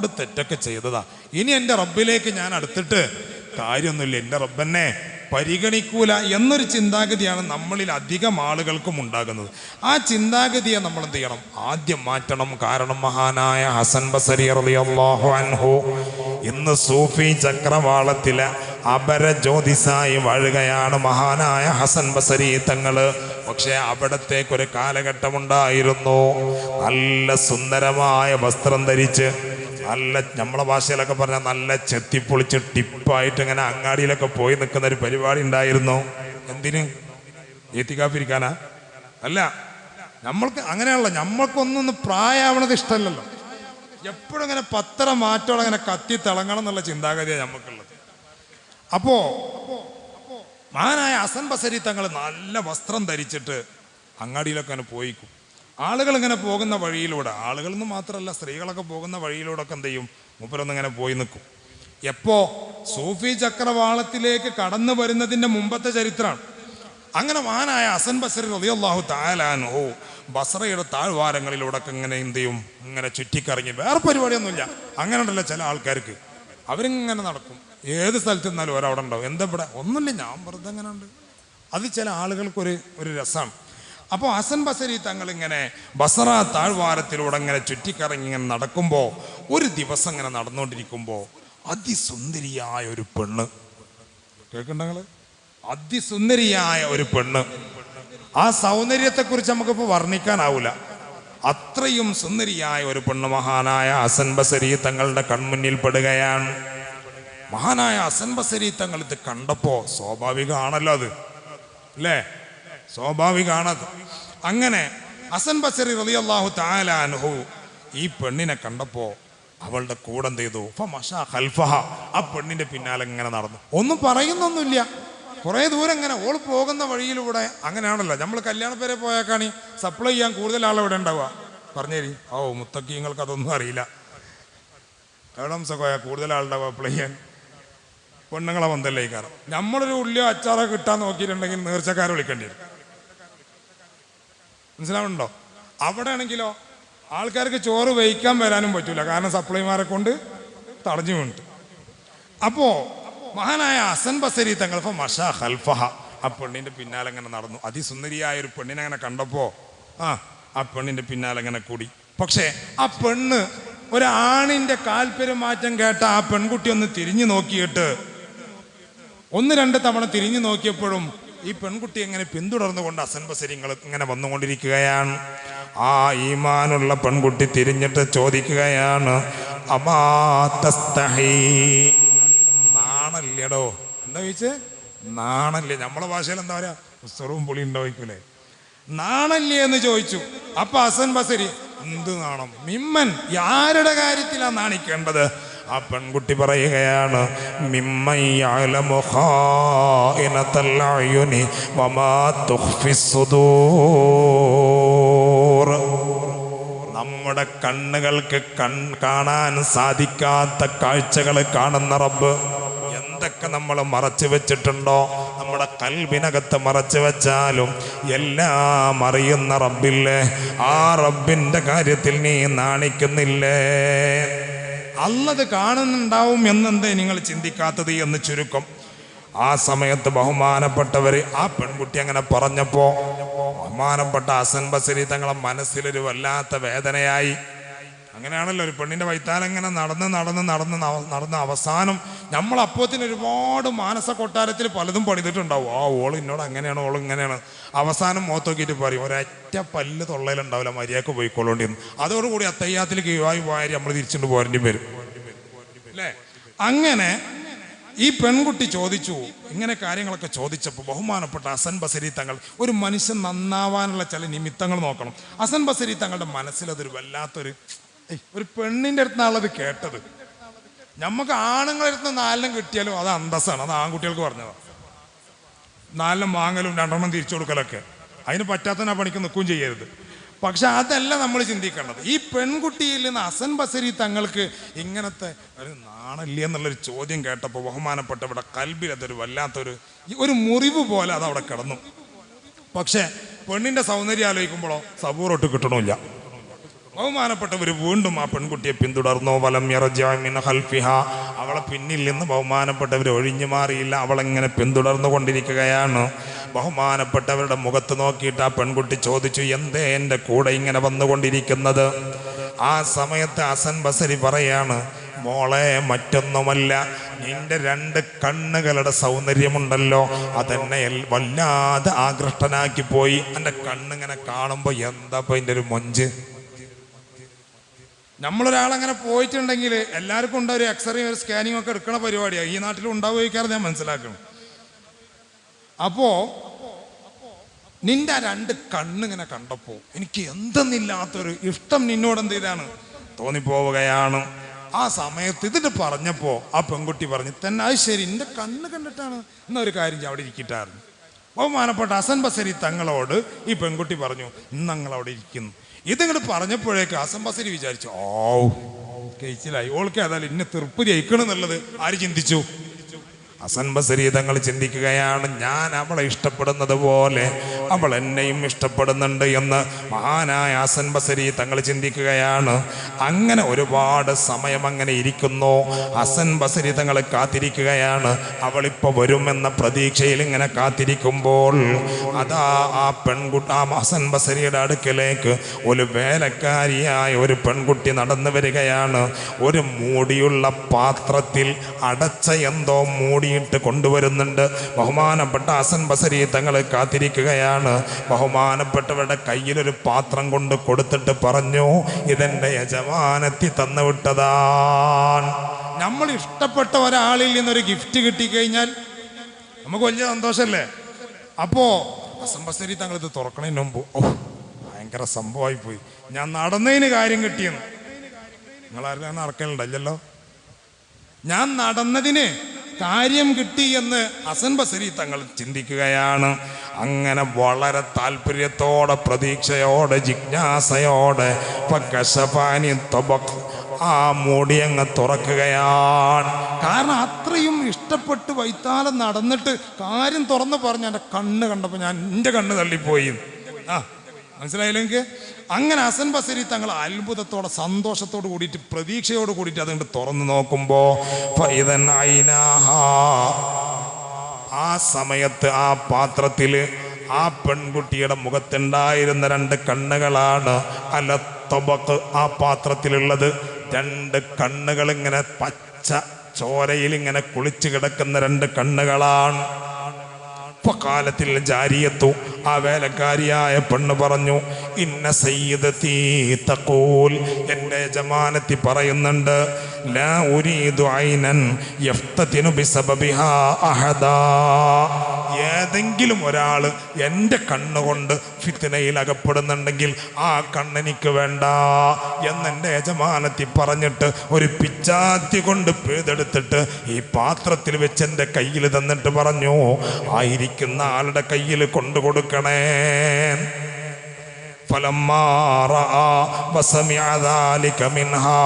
ഒരുപാട് തെറ്റൊക്കെ ചെയ്തതാ. ഇനി എന്റെ റബ്ബിലേക്ക് ഞാൻ അടുത്തിട്ട് കാര്യമൊന്നുമില്ല. എന്റെ റബ്ബനെ പരിഗണിക്കൂല എന്നൊരു ചിന്താഗതിയാണ് നമ്മളിൽ അധികം ആളുകൾക്കും ഉണ്ടാകുന്നത്. ആ ചിന്താഗതിയെ നമ്മൾ എന്ത് ചെയ്യണം? ആദ്യം മാറ്റണം. കാരണം മഹാനായ ഹസൻ ബസരി റളിയല്ലാഹു അൻഹു ഇന്ന് സൂഫി ചക്രവാളത്തിലെ അപരജ്യോതിസായി വാഴുകയാണ് മഹാനായ ഹസൻ ബസരി തങ്ങൾ. പക്ഷേ അവിടത്തേക്കൊരു കാലഘട്ടമുണ്ടായിരുന്നു. നല്ല സുന്ദരമായ വസ്ത്രം ധരിച്ച് നല്ല നമ്മളെ ഭാഷയിലൊക്കെ പറഞ്ഞാൽ നല്ല ചെത്തിപ്പൊളിച്ച് ടിപ്പായിട്ട് ഇങ്ങനെ അങ്ങാടിയിലൊക്കെ പോയി നിൽക്കുന്ന ഒരു പരിപാടി ഉണ്ടായിരുന്നു. എന്തിന്? ഏത്തിക്കാപ്പിരിക്കാനാ? അല്ല നമ്മൾക്ക് അങ്ങനെയാണല്ലോ നമ്മൾക്കൊന്നും പ്രായമാവണത് ഇഷ്ടമല്ലല്ലോ. എപ്പോഴും ഇങ്ങനെ പത്തര മാറ്റോളം അങ്ങനെ കത്തി തിളങ്ങണം എന്നുള്ള ചിന്താഗതിയാണ് നമുക്കുള്ളത് അപ്പോ മഹാനായ അസൻ ബസരി തങ്ങൾ നല്ല വസ്ത്രം ധരിച്ചിട്ട് അങ്ങാടിയിലൊക്കെ അങ്ങനെ പോയിക്കും. ആളുകൾ ഇങ്ങനെ പോകുന്ന വഴിയിലൂടെ ആളുകൾ എന്ന് മാത്രമല്ല സ്ത്രീകളൊക്കെ പോകുന്ന വഴിയിലൂടെ ഒക്കെ എന്ത് ചെയ്യും? മൂപ്പരൊന്നും ഇങ്ങനെ പോയി നിൽക്കും. എപ്പോ സൂഫി ചക്രവാളത്തിലേക്ക് കടന്നു വരുന്നതിന്റെ മുമ്പത്തെ ചരിത്രമാണ് അങ്ങനെ മഹാനായ അസൻ ബസരി റതിയല്ലാഹു താലാനോ ബസറയുടെ താഴ്വാരങ്ങളിലൂടെ ഒക്കെ ഇങ്ങനെ എന്ത് ചെയ്യും? ഇങ്ങനെ ചുറ്റിക്കറങ്ങി. വേറെ പരിപാടിയൊന്നുമില്ല. അങ്ങനെ ഉണ്ടല്ലോ ചില ആൾക്കാർക്ക്. അവരിങ്ങനെ നടക്കും. ഏത് സ്ഥലത്ത് നിന്നാലും ഒരവിടെ ഉണ്ടാവും. എന്താ ഇവിടെ? ഒന്നുമില്ല. ഞാൻ വെറുതെ അങ്ങനെ ഉണ്ട്. അത് ചില ആളുകൾക്കൊരു ഒരു രസമാണ്. അപ്പോൾ ഹസൻ ബസരി തങ്ങൾ ഇങ്ങനെ ബസറ താഴ്വാരത്തിലൂടെ ഇങ്ങനെ ചുറ്റിക്കറങ്ങി ഇങ്ങനെ നടക്കുമ്പോൾ ഒരു ദിവസം ഇങ്ങനെ നടന്നുകൊണ്ടിരിക്കുമ്പോൾ അതിസുന്ദരിയായ ഒരു പെണ്ണ്. കേൾക്കണ്ടങ്ങൾ അതിസുന്ദരിയായ ഒരു പെണ്ണ്. ആ സൗന്ദര്യത്തെക്കുറിച്ച് നമുക്കിപ്പോൾ വർണിക്കാനാവൂല. അത്രയും സുന്ദരിയായ ഒരു പെണ്ണ് മഹാനായ ഹസൻ ബസരി തങ്ങളുടെ കൺമുന്നിൽ പെടുകയാണ്. മഹാനായ ഹസൻ ബസരി തങ്ങൾ ഇത് കണ്ടപ്പോ സ്വാഭാവികമാണല്ലോ അത്. അല്ലേ? സ്വാഭാവികമാണത് അങ്ങനെ അസൻ ബസറി റളിയല്ലാഹു തആല അൻഹു ഈ പെണ്ണിനെ കണ്ടപ്പോ അവളുടെ കൂടെ ചെയ്തു ആ പെണ്ണിന്റെ പിന്നാലെ ഇങ്ങനെ നടന്നു. ഒന്നും പറയുന്നൊന്നുമില്ല. കുറേ ദൂരം ഇങ്ങനെ ഓൾ പോകുന്ന വഴിയിലൂടെ അങ്ങനെയാണല്ലോ. നമ്മൾ കല്യാണ പേരെ പോയാക്കാണി. സപ്ലൈ ചെയ്യാൻ കൂടുതൽ ആളെവിടെ ഉണ്ടാവുക. പറഞ്ഞേരി. ഓ മുത്തക്കീങ്ങൾക്ക് അതൊന്നും അറിയില്ല. എവിടെ സക്കോയ കൂടുതൽ ആളുണ്ടാവുക അപ്ലൈ ചെയ്യാൻ. പെണ്ണുങ്ങളെ വന്നല്ലേ കാരണം നമ്മളൊരു ഉള്ളിയോ അച്ചാറോ കിട്ടാൻ നോക്കിയിട്ടുണ്ടെങ്കിൽ നേർച്ചക്കാരെ വിളിക്കേണ്ടി വരും. മനസ്സിലാവുന്നുണ്ടോ? അവിടെ ആണെങ്കിലോ ആൾക്കാർക്ക് ചോറ് വഹിക്കാൻ വരാനും പറ്റൂല. കാരണം സപ്ലൈമാരെ കൊണ്ട് തടഞ്ഞു വീണിട്ട്. അപ്പോ മഹാനായ അസൻ ബസരി തങ്ങൾ മഷ ഹൽഫഹ ആ പെണ്ണിന്റെ പിന്നാലെ അങ്ങനെ നടന്നു. അതിസുന്ദരിയായ ഒരു പെണ്ണിനെ അങ്ങനെ കണ്ടപ്പോ ആ ആ പെണ്ണിന്റെ പിന്നാലെ അങ്ങനെ കൂടി. പക്ഷേ ആ പെണ്ണ് ഒരാണിന്റെ കാൽപെരുമാറ്റം കേട്ട ആ പെൺകുട്ടി ഒന്ന് തിരിഞ്ഞു നോക്കിയിട്ട് ഒന്ന് രണ്ട് തവണ തിരിഞ്ഞു നോക്കിയപ്പോഴും ഈ പെൺകുട്ടി എങ്ങനെ പിന്തുടർന്നുകൊണ്ട് അസൻബസരിങ്ങൾ ഇങ്ങനെ വന്നുകൊണ്ടിരിക്കുകയാണ്? ആ ഈമാനുള്ള പെൺകുട്ടി തിരിഞ്ഞിട്ട് ചോദിക്കുകയാണ് അമാ തസ്തഹീ? നാണല്ലേടോ. എന്താ ചോദിച്ചേ? നാണല്ലേ. നമ്മളെ ഭാഷയിൽ എന്താ പറയാ? ഉസ്തറവും പുളി ഉണ്ടാവിക്കൂലേ നാണല്ലേ എന്ന് ചോദിച്ചു. അപ്പൊ അസൻ ബസരി എന്ത് നാണം? മിമ്മൻ ആരുടെ കാര്യത്തിലാണ് നാണിക്കേണ്ടത്? ആ പെൺകുട്ടി പറയുകയാണ് വമാ നമ്മുടെ കണ്ണുകൾക്ക് കൺ കാണാൻ സാധിക്കാത്ത കാഴ്ചകൾ കാണുന്ന റബ്ബ് എന്തൊക്കെ നമ്മൾ മറച്ചു വെച്ചിട്ടുണ്ടോ? നമ്മുടെ കൽവിനകത്ത് മറച്ചു വെച്ചാലും എല്ലാം അറിയുന്ന റബ്ബില്ലേ? ആ റബ്ബിന്റെ കാര്യത്തിൽ നീ നാണിക്കുന്നില്ലേ? അല്ലത് കാണുന്നുണ്ടാവും എന്നെന്തേ നിങ്ങൾ ചിന്തിക്കാത്തത് എന്ന് ചുരുക്കം. ആ സമയത്ത് ബഹുമാനപ്പെട്ടവർ ആ പെൺകുട്ടി അങ്ങനെ പറഞ്ഞപ്പോ ബഹുമാനപ്പെട്ട അസൻ ബസരി തങ്ങളെ മനസ്സിലൊരു വല്ലാത്ത വേദനയായി. അങ്ങനെയാണല്ലോ ഒരു പെണ്ണിന്റെ വൈത്താലം ഇങ്ങനെ നടന്ന് നടന്ന് നടന്ന നടന്ന് അവസാനം നമ്മൾ അപ്പോത്തിന് ഒരുപാട് മാനസ കൊട്ടാരത്തിൽ പലതും പണിതിട്ടുണ്ടാവും. ആ ഓൾ എന്നോട് അങ്ങനെയാണ് ഓൾ ഇങ്ങനെയാണ്. അവസാനം മോത്തോക്കിയിട്ട് പറയും ഒരൊറ്റ പല്ല് തൊള്ളയിലുണ്ടാവില്ല മര്യാദയ്ക്ക് പോയിക്കൊള്ളേണ്ടി വന്നു അതോടുകൂടി അത്തയ്യാത്തിൽ കീഴായി പോയാൽ നമ്മൾ തിരിച്ചുകൊണ്ട് പോരേണ്ടി വരും. അല്ലേ? അങ്ങനെ ഈ പെൺകുട്ടി ചോദിച്ചു ഇങ്ങനെ കാര്യങ്ങളൊക്കെ ചോദിച്ചപ്പോൾ ബഹുമാനപ്പെട്ട അസൻ ബസരി തങ്ങൾ ഒരു മനുഷ്യൻ നന്നാവാനുള്ള ചില നിമിത്തങ്ങൾ നോക്കണം. അസൻ ബസരി തങ്ങളുടെ മനസ്സിലതൊരു വല്ലാത്തൊരു ഒരു പെണ്ണിന്റെ അടുത്താണ് അത് കേട്ടത്. നമുക്ക് ആണുങ്ങളെടുത്ത് നാലെണ്ണം കിട്ടിയാലും അത് അന്തസ്സാണ്. അത് ആൺകുട്ടികൾക്ക് പറഞ്ഞതാണ് നാലെണ്ണം വാങ്ങലും രണ്ടെണ്ണം തിരിച്ചു കൊടുക്കലൊക്കെ. അതിന് പറ്റാത്തതിനാ പണിക്ക് നിൽക്കുകയും ചെയ്യരുത്. പക്ഷെ അതല്ല നമ്മൾ ചിന്തിക്കേണ്ടത്. ഈ പെൺകുട്ടിയിൽ നിന്ന് അസൻ ബസരി തങ്ങൾക്ക് ഇങ്ങനത്തെ ഒരു നാണല്ലേ എന്നുള്ളൊരു ചോദ്യം കേട്ടപ്പോൾ ബഹുമാനപ്പെട്ട ഇവിടെ കൽബിൽ അതൊരു വല്ലാത്തൊരു ഒരു മുറിവ് പോലെ അത് അവിടെ കിടന്നു. പക്ഷേ പെണ്ണിന്റെ സൗന്ദര്യം ആലോചിക്കുമ്പോഴോ സബൂറൊട്ട് കിട്ടണമില്ല. ബഹുമാനപ്പെട്ടവർ വീണ്ടും ആ പെൺകുട്ടിയെ പിന്തുടർന്നു. വലം ഇറജാമിൻ ഹൽഫിഹ അവളെ പിന്നിൽ നിന്ന് ബഹുമാനപ്പെട്ടവർ ഒഴിഞ്ഞു മാറിയില്ല. അവളെങ്ങനെ പിന്തുടർന്നു കൊണ്ടിരിക്കുകയാണ്? ബഹുമാനപ്പെട്ടവരുടെ മുഖത്ത് നോക്കിയിട്ട് ആ പെൺകുട്ടി ചോദിച്ചു എന്തേ എന്റെ കൂടെ ഇങ്ങനെ വന്നുകൊണ്ടിരിക്കുന്നത്? ആ സമയത്ത് അസൻ ബസരി പറയാണ് മോളെ മറ്റൊന്നുമല്ല. നിന്റെ രണ്ട് കണ്ണുകളുടെ സൗന്ദര്യമുണ്ടല്ലോ. അതെന്നെ വല്ലാതെ ആകൃഷ്ടനാക്കി പോയി എന്റെ കണ്ണിങ്ങനെ കാണുമ്പോൾ എന്താ ഇപ്പൊ ഇതിന്റെ ഒരു മൊഞ്ച്? നമ്മളൊരാളങ്ങനെ പോയിട്ടുണ്ടെങ്കിൽ എല്ലാവർക്കും ഉണ്ട് ഒരു എക്സ്റേ ഒരു സ്കാനിങ് ഒക്കെ എടുക്കണ പരിപാടിയാണ് ഈ നാട്ടിൽ ഉണ്ടാവുകയാണ് ഞാൻ മനസ്സിലാക്കണം അപ്പോ നിന്റെ ആ രണ്ട് കണ്ണിങ്ങനെ കണ്ടപ്പോ എനിക്ക് എന്തെന്നില്ലാത്തൊരു ഇഷ്ടം നിന്നോട് എന്ത് ചെയ്താണ്? തോന്നിപ്പോവുകയാണ്. ആ സമയത്ത് ഇതിട്ട് പറഞ്ഞപ്പോ ആ പെൺകുട്ടി പറഞ്ഞു തന്നെ അത് ശരി എന്റെ കണ്ണ് കണ്ടിട്ടാണ് എന്നൊരു കാര്യം അവിടെ ഇരിക്കിട്ടായിരുന്നു. ബഹുമാനപ്പെട്ട അസൻ ബസരി തങ്ങളോട് ഈ പെൺകുട്ടി പറഞ്ഞു ഇന്ന് ഞങ്ങൾ അവിടെ ഇരിക്കുന്നു. ഇതിങ്ങോട്ട് പറഞ്ഞപ്പോഴേക്ക് അസംബസരി ബസരി വിചാരിച്ചു ഓ കഴിച്ചിലായി ഓൾക്ക് ഏതായാലും ഇന്നെ തൃപ്തി അയക്കണം എന്നുള്ളത് ആര് ചിന്തിച്ചു? അസൻബസരി തങ്ങൾ ചിന്തിക്കുകയാണ് ഞാൻ അവളെ ഇഷ്ടപ്പെടുന്നത് പോലെ അവൾ എന്നെയും ഇഷ്ടപ്പെടുന്നുണ്ട് എന്ന് മഹാനായ അസൻബസരി തങ്ങൾ ചിന്തിക്കുകയാണ്. അങ്ങനെ ഒരുപാട് സമയം അങ്ങനെ ഇരിക്കുന്നു. ഹസൻ ബസരി തങ്ങളെ കാത്തിരിക്കുകയാണ്. അവളിപ്പോൾ വരുമെന്ന പ്രതീക്ഷയിൽ ഇങ്ങനെ കാത്തിരിക്കുമ്പോൾ അതാ ആ പെൺകുട്ടി ആ ഹസൻ ബസരിയുടെ അടുക്കലേക്ക് ഒരു വേലക്കാരിയായ ഒരു പെൺകുട്ടി നടന്നു വരികയാണ്. ഒരു മൂടിയുള്ള പാത്രത്തിൽ അടച്ച എന്തോ മൂടിയിട്ട് കൊണ്ടുവരുന്നുണ്ട്. ബഹുമാനപ്പെട്ട ഹസൻ ബസരി തങ്ങൾ കാത്തിരിക്കുകയാണ്. ബഹുമാനപ്പെട്ടവരുടെ കയ്യിലൊരു പാത്രം കൊണ്ട് കൊടുത്തിട്ട് പറഞ്ഞു ഇതെന്റെ യജമാനത്തി തന്നു വിട്ടതാണ് നമ്മൾ ഇഷ്ടപ്പെട്ട ഒരാളിൽ നിന്നൊരു ഗിഫ്റ്റ് കിട്ടിക്കഴിഞ്ഞാൽ നമുക്ക് വലിയ സന്തോഷമല്ലേ അപ്പോ അസംബസരി ബസരി തങ്ങൾ ഇത് തുറക്കണതിന് മുമ്പ് ഓ ഭയങ്കര സംഭവമായി പോയി. ഞാൻ നടന്നതിന് കാര്യം കിട്ടിയെന്ന്. നിങ്ങളാരും നടക്കലുണ്ടല്ലോ ഞാൻ നടന്നതിന് കാര്യം കിട്ടി എന്ന് അസൻ ബസരി തങ്ങൾ ചിന്തിക്കുകയാണ്. അങ്ങനെ വളരെ താല്പര്യത്തോടെ പ്രതീക്ഷയോടെ ജിജ്ഞാസയോടെ ആ മൂടി അങ്ങ് തുറക്കുകയാണ്. കാരണം അത്രയും ഇഷ്ടപ്പെട്ട് വൈത്താലം നടന്നിട്ട് കാര്യം തുറന്നു പറഞ്ഞ എന്റെ കണ്ണ് കണ്ടപ്പോൾ ഞാൻ എന്റെ കണ്ണ് തള്ളിപ്പോയി. ആ മനസ്സിലായില്ലെങ്കിൽ അങ്ങനെ അസൻ ബസരി തങ്ങൾ അത്ഭുതത്തോടെ സന്തോഷത്തോട് കൂടിയിട്ട് പ്രതീക്ഷയോട് കൂടിയിട്ട് അതുകൊണ്ട് തുറന്നു നോക്കുമ്പോൾ. ആ സമയത്ത് ആ പാത്രത്തിൽ ആ പെൺകുട്ടിയുടെ മുഖത്തുണ്ടായിരുന്ന രണ്ട് കണ്ണുകളാണ് അല്ല തൊബക്ക് ആ പാത്രത്തിലുള്ളത്. രണ്ട് കണ്ണുകൾ ഇങ്ങനെ പച്ച ചോരയിൽ ഇങ്ങനെ കുളിച്ചു കിടക്കുന്ന രണ്ട് കണ്ണുകളാണ്. കാലത്തിൽ ജാരിയത്തു ആ വേലക്കാരിയായ പെണ്ണ് പറഞ്ഞു ഇന്ന സയ്യിദത്തി തഖൂൽ എന്റെ ജമാനത്തി പറയുന്നുണ്ട് ലാ ഉരീദു ഐനൻ ബിസബബിഹാ ഏതെങ്കിലും ഒരാൾ എന്റെ കണ്ണുകൊണ്ട് ഫിത്തിനയിൽ അകപ്പെടുന്നുണ്ടെങ്കിൽ ആ കണ്ണെനിക്ക് വേണ്ട എന്നെന്റെ യജമാനത്തി പറഞ്ഞിട്ട് ഒരു പിച്ചാത്തി കൊണ്ട് പിഴുതെടുത്തിട്ട് ഈ പാത്രത്തിൽ വെച്ച് എന്റെ കയ്യിൽ തന്നിട്ട് പറഞ്ഞു ആയിരിക്കുന്ന ആളുടെ കയ്യിൽ കൊണ്ടു കൊടുക്കണേ فلما رأى وسمع ذلك منها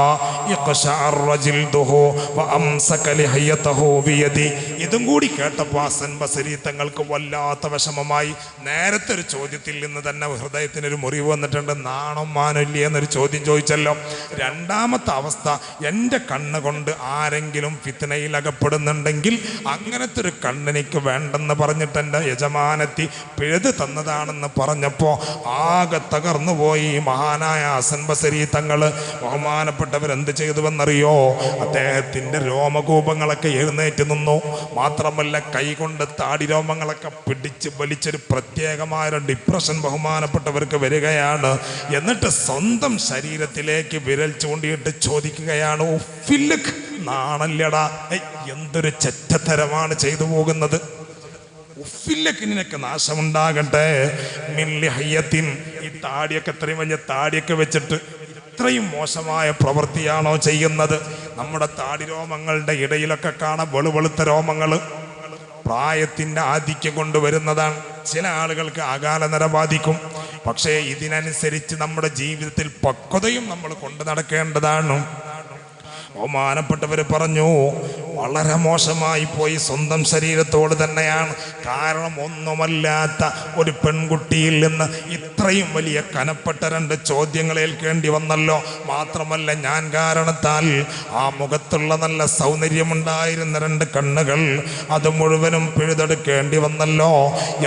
اقشعر جلده وأمسك لحيته بيده ഇതും കൂടി കേട്ടപ്പോൾ ഹസൻ ബസരി തങ്ങൾക്ക് വല്ലാത്ത വിഷമമായി നേരത്തെ ഒരു ചോദ്യത്തിൽ നിന്ന് തന്നെ ഹൃദയത്തിന് ഒരു മുറിവ് വന്നിട്ടുണ്ട് നാണം മാനില്ലേ എന്നൊരു ചോദ്യം ചോദിച്ചല്ലോ രണ്ടാമത്തെ അവസ്ഥ എൻ്റെ കണ്ണ് കൊണ്ട് ആരെങ്കിലും ഫിത്തനയിൽ അകപ്പെടുന്നുണ്ടെങ്കിൽ അങ്ങനത്തെ ഒരു കണ്ണെനിക്ക് വേണ്ടെന്ന് പറഞ്ഞിട്ട് എൻ്റെ യജമാനത്തി പിഴുത് തന്നതാണെന്ന് പറഞ്ഞപ്പോൾ ആകെ തകർന്നു പോയി. മഹാനായ ഹസൻ ബസരി ബഹുമാനപ്പെട്ടവർ എന്ത് ചെയ്തുവെന്നറിയോ? അദ്ദേഹത്തിന്റെ രോമകൂപങ്ങളൊക്കെ എഴുന്നേറ്റ് നിന്നു. മാത്രമല്ല കൈകൊണ്ട് താടി രോമങ്ങളൊക്കെ പിടിച്ച് വലിച്ചൊരു പ്രത്യേകമായ ഡിപ്രഷൻ ബഹുമാനപ്പെട്ടവർക്ക് വരികയാണ്. എന്നിട്ട് സ്വന്തം ശരീരത്തിലേക്ക് വിരൽ ചൂണ്ടിയിട്ട് ചോദിക്കുകയാണ് ഫില്ലുക്ക് നാണല്യടാ എന്തൊരു ചെറ്റത്തരമാണ് ചെയ്തു പോകുന്നത്? ഉഫില്ലക്ക് നിനക്ക് നാശമുണ്ടാകട്ടെ. മില്ലിഹയ്യത്തിൻ ഈ താടിയൊക്കെ ഇത്രയും വലിയ താടിയൊക്കെ വെച്ചിട്ട് ഇത്രയും മോശമായ പ്രവൃത്തിയാണോ ചെയ്യുന്നത്? നമ്മുടെ താടി രോമങ്ങളുടെ ഇടയിലൊക്കെ കാണാം വെളുവെളുത്ത രോമങ്ങൾ. പ്രായത്തിന്റെ ആധിക്യം കൊണ്ടുവരുന്നതാണ്. ചില ആളുകൾക്ക് അകാല നിര ബാധിക്കും. പക്ഷേ ഇതിനനുസരിച്ച് നമ്മുടെ ജീവിതത്തിൽ പക്വതയും നമ്മൾ കൊണ്ടു നടക്കേണ്ടതാണ്. ബഹുമാനപ്പെട്ടവർ പറഞ്ഞു വളരെ മോശമായി പോയി സ്വന്തം ശരീരത്തോട് തന്നെയാണ്. കാരണം ഒന്നുമല്ലാത്ത ഒരു പെൺകുട്ടിയിൽ നിന്ന് ഇത്രയും വലിയ കനപ്പെട്ട രണ്ട് ചോദ്യങ്ങൾ ഏൽക്കേണ്ടി വന്നല്ലോ. മാത്രമല്ല ഞാൻ കാരണത്താൽ ആ മുഖത്തുള്ള നല്ല സൗന്ദര്യമുണ്ടായിരുന്ന രണ്ട് കണ്ണുകൾ അത് മുഴുവനും പിഴുതെടുക്കേണ്ടി വന്നല്ലോ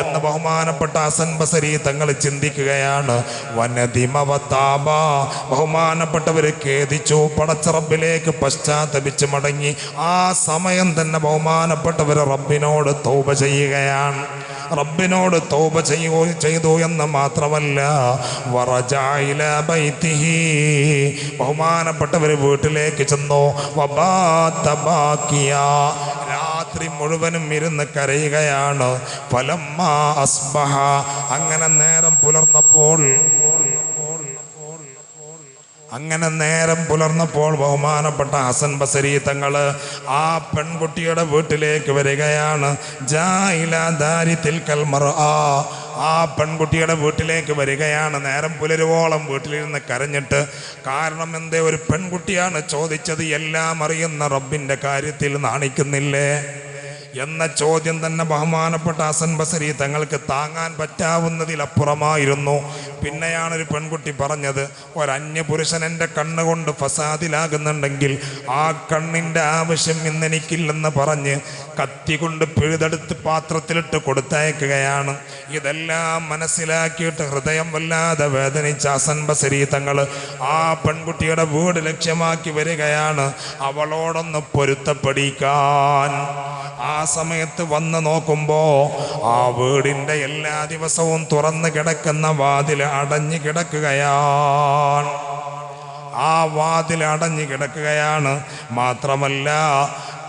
എന്ന് ബഹുമാനപ്പെട്ട ഹസൻ ബസരി തങ്ങൾ ചിന്തിക്കുകയാണ്. വനതിമവതാപ ബഹുമാനപ്പെട്ടവര് ഖേദിച്ചു പടച്ചറബിലേക്ക് പശ്ചാത്തപിച്ച് മടങ്ങി. ആ സമയം തന്നെ ബഹുമാനപ്പെട്ടവർ റബ്ബിനോട് തൗബ ചെയ്യുകയാണ്. റബ്ബിനോട് തൗബ ചെയ്യൂ ചെയ്തു എന്ന് മാത്രമല്ല വറജായില ബൈത്തിഹി ബഹുമാനപ്പെട്ടവർ വീട്ടിലേക്ക് ചെന്നു വബാത്തബാക്കിയ രാത്രി മുഴുവനും ഇരുന്ന് കരയുകയാണ്. ഫലം അസ്ബഹ നേരം പുലർന്നപ്പോൾ അങ്ങനെ നേരം പുലർന്നപ്പോൾ ബഹുമാനപ്പെട്ട ഹസൻ ബസരി തങ്ങൾ ആ പെൺകുട്ടിയുടെ വീട്ടിലേക്ക് വരികയാണ്. ആ ആ പെൺകുട്ടിയുടെ വീട്ടിലേക്ക് വരികയാണ്. നേരം പുലരുവോളം വീട്ടിലിരുന്ന് കരഞ്ഞിട്ട്. കാരണം എന്തേ ഒരു പെൺകുട്ടിയാണ് ചോദിച്ചത് എല്ലാം അറിയുന്ന റബ്ബിന്റെ കാര്യത്തിൽ നാണിക്കുന്നില്ലേ? എന്ന ചോദ്യം തന്നെ ബഹുമാനപ്പെട്ട ഹസൻ ബസരി തങ്ങൾക്ക് താങ്ങാൻ പറ്റാവുന്നതിലപ്പുറമായിരുന്നു. പിന്നെയാണ് ഒരു പെൺകുട്ടി പറഞ്ഞത് ഒരന്യപുരുഷൻ എന്റെ കണ്ണുകൊണ്ട് ഫസാദിലാകുന്നുണ്ടെങ്കിൽ ആ കണ്ണിന്റെ ആവശ്യം ഇന്നെനിക്കില്ലെന്ന് പറഞ്ഞ് കത്തി കൊണ്ട് പിഴുതെടുത്ത് പാത്രത്തിലിട്ട് കൊടുത്തയക്കുകയാണ്. ഇതെല്ലാം മനസ്സിലാക്കിയിട്ട് ഹൃദയം വല്ലാതെ വേദനിച്ച അസൻബസരി തങ്ങൾ ആ പെൺകുട്ടിയുടെ വീട് ലക്ഷ്യമാക്കി വരികയാണ്. അവളോടൊന്ന് പൊരുത്തപ്പെടിക്കാൻ. ആ സമയത്ത് വന്ന് നോക്കുമ്പോൾ ആ വീടിന്റെ എല്ലാ ദിവസവും തുറന്നു കിടക്കുന്ന വാതിൽ അടഞ്ഞു കിടക്കുകയാണ്. ആ വാതിൽ അടഞ്ഞു കിടക്കുകയാണ്. മാത്രമല്ല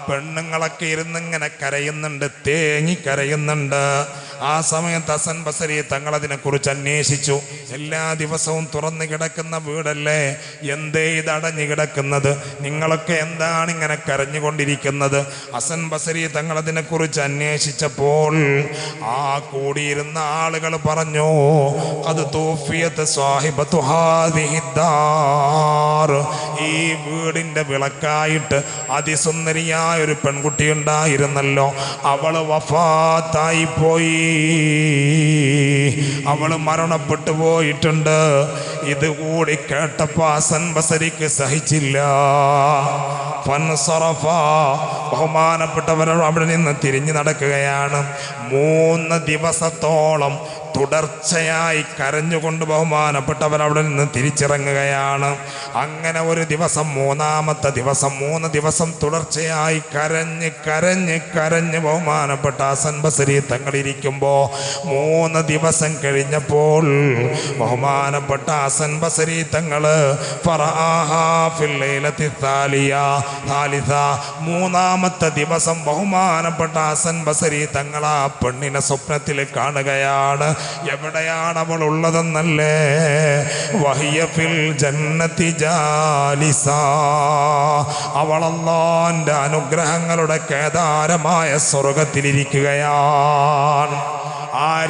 പെണ്ണുങ്ങളൊക്കെ ഇരുന്നിങ്ങനെ കരയുന്നുണ്ട് തേങ്ങി കരയുന്നുണ്ട്. ആ സമയത്ത് ഹസൻ ബസരി തങ്ങൾ അതിനെക്കുറിച്ച് അന്വേഷിച്ചു. എല്ലാ ദിവസവും തുറന്നു കിടക്കുന്ന വീടല്ലേ? എന്തേ ഇത് അടഞ്ഞു കിടക്കുന്നത്? നിങ്ങളൊക്കെ എന്താണ് ഇങ്ങനെ കരഞ്ഞുകൊണ്ടിരിക്കുന്നത്? അസൻ ബസരി തങ്ങൾ അതിനെക്കുറിച്ച് അന്വേഷിച്ചപ്പോൾ ആ കൂടിയിരുന്ന ആളുകൾ പറഞ്ഞു അത് തോഫിയത്ത് സാഹിബത്തു ഈ വീടിന്റെ വിളക്കായിട്ട് അതിസുന്ദരിയായ ഒരു പെൺകുട്ടി ഉണ്ടായിരുന്നല്ലോ. അവൾ വഫാത്തായി പോയി. അവൾ മരണപ്പെട്ടു പോയിട്ടുണ്ട്. ഇത് കൂടി കേട്ടപ്പോ ഹസൻ ബസരിക്ക് സഹിച്ചില്ല. ഫൻസറഫ അവിടെ നിന്ന് തിരിഞ്ഞു നടക്കുകയാണ്. മൂന്ന് ദിവസത്തോളം തുടർച്ചയായി കരഞ്ഞുകൊണ്ട് ബഹുമാനപ്പെട്ടവൻ അവിടെ നിന്ന് തിരിച്ചിറങ്ങുകയാണ്. അങ്ങനെ ഒരു ദിവസം മൂന്നാമത്തെ ദിവസം മൂന്ന് ദിവസം തുടർച്ചയായി കരഞ്ഞ് കരഞ്ഞ് കരഞ്ഞ് ബഹുമാനപ്പെട്ട ഹസൻ ബസരി തങ്ങളിരിക്കുമ്പോൾ മൂന്ന് ദിവസം കഴിഞ്ഞപ്പോൾ ബഹുമാനപ്പെട്ട ഹസൻ ബസരി തങ്ങൾ മൂന്നാമത്തെ ദിവസം ബഹുമാനപ്പെട്ട ഹസൻ ബസരി തങ്ങൾ ആ പെണ്ണിനെ സ്വപ്നത്തിൽ കാണുകയാണ്. എവിടെയാണ് അവൾ ഉള്ളതെന്നല്ലേ? വഹിയഫിൽ ജന്നത്തി ജാലിസ. അവളല്ലാന്റെ അനുഗ്രഹങ്ങളുടെ കേദാരമായ സ്വർഗത്തിലിരിക്കുകയാണ്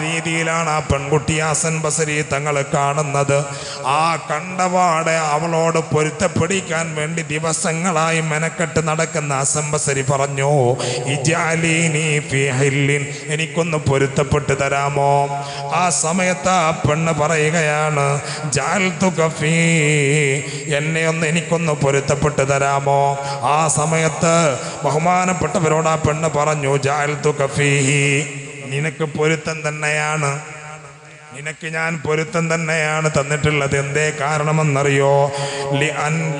രീതിയിലാണ് ആ പെൺകുട്ടി ഹസൻ ബസരി തങ്ങൾ കാണുന്നത്. ആ കണ്ടവാടെ അവളോട് പൊരുത്തപ്പെടിക്കാൻ വേണ്ടി ദിവസങ്ങളായി മെനക്കെട്ട് നടക്കുന്ന ഹസൻ ബസരി പറഞ്ഞു എനിക്കൊന്ന് പൊരുത്തപ്പെട്ട് തരാമോ? ആ സമയത്ത് ആ പെണ്ണ് പറയുകയാണ് എന്നെ ഒന്ന് എനിക്കൊന്ന് പൊരുത്തപ്പെട്ട് തരാമോ? ആ സമയത്ത് ബഹുമാനപ്പെട്ടവരോട് ആ പെണ്ണ് പറഞ്ഞു ജാൽതു കഫീഹി നിനക്ക് പൊരുത്തം തന്നെയാണ്. നിനക്ക് ഞാൻ പൊരുത്തം തന്നെയാണ് തന്നിട്ടുള്ളത്. എന്തേ കാരണമെന്നറിയോ? ലി അൻ